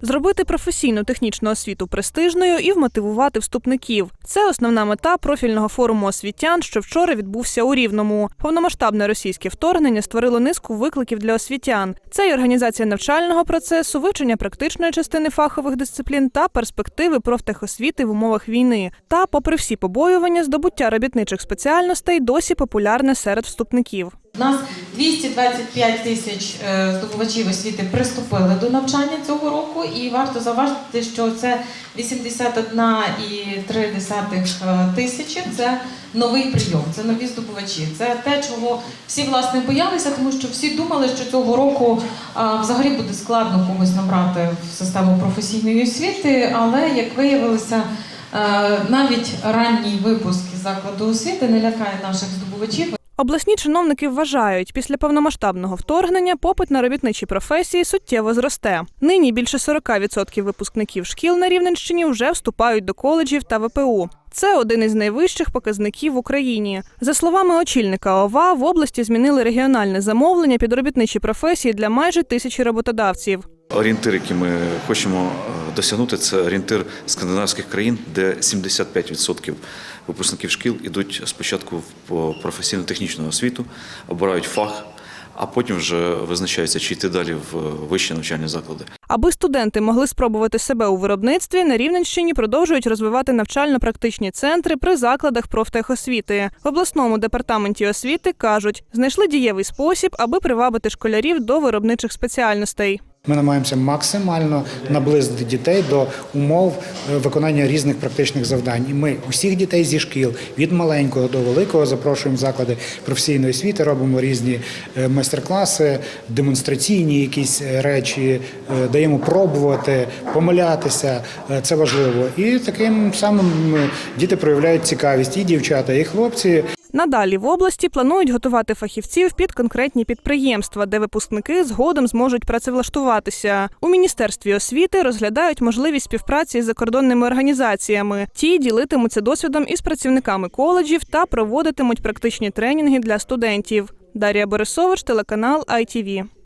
Зробити професійну технічну освіту престижною і вмотивувати вступників. Це основна мета профільного форуму освітян, що вчора відбувся у Рівному. Повномасштабне російське вторгнення створило низку викликів для освітян. Це й організація навчального процесу, вивчення практичної частини фахових дисциплін та перспективи профтехосвіти в умовах війни. Та, попри всі побоювання, здобуття робітничих спеціальностей досі популярне серед вступників. У нас 225 тисяч е, здобувачів освіти приступили до навчання цього року, і варто зауважити, що це 81,3 тисячі. Це новий прийом, це нові здобувачі. Це те, чого всі власне боялися, тому що всі думали, що цього року взагалі буде складно когось набрати в систему професійної освіти, але як виявилося. е, Навіть ранній випуск закладу освіти не лякає наших здобувачів. Обласні чиновники вважають, після повномасштабного вторгнення попит на робітничі професії суттєво зросте. Нині більше 40% випускників шкіл на Рівненщині вже вступають до коледжів та ВПУ. Це один із найвищих показників в Україні. За словами очільника ОВА, в області змінили регіональне замовлення під робітничі професії для майже тисячі роботодавців. Орієнтир, який ми хочемо е, досягнути, це орієнтир скандинавських країн, де 75% випускників шкіл ідуть спочатку в професійно-технічну освіту, обирають фах, а потім вже визначаються, чи йти далі в вищі навчальні заклади. Аби студенти могли спробувати себе у виробництві, на Рівненщині продовжують розвивати навчально-практичні центри при закладах профтехосвіти. В обласному департаменті освіти кажуть, знайшли дієвий спосіб, аби привабити школярів до виробничих спеціальностей. Ми намагаємося максимально наблизити дітей до умов е, виконання різних практичних завдань. І ми усіх дітей зі шкіл від маленького до великого запрошуємо заклади професійної освіти, робимо різні е, майстер-класи, демонстраційні якісь е, речі, даємо пробувати, помилятися. Це важливо. І таким самим діти проявляють цікавість і дівчата, і хлопці. Надалі в області планують готувати фахівців під конкретні підприємства, де випускники згодом зможуть працевлаштуватися. У міністерстві освіти розглядають можливість співпраці з закордонними організаціями. Ті ділитимуться досвідом із працівниками коледжів та проводитимуть практичні тренінги для студентів. Дар'я Борисович, телеканал ITV.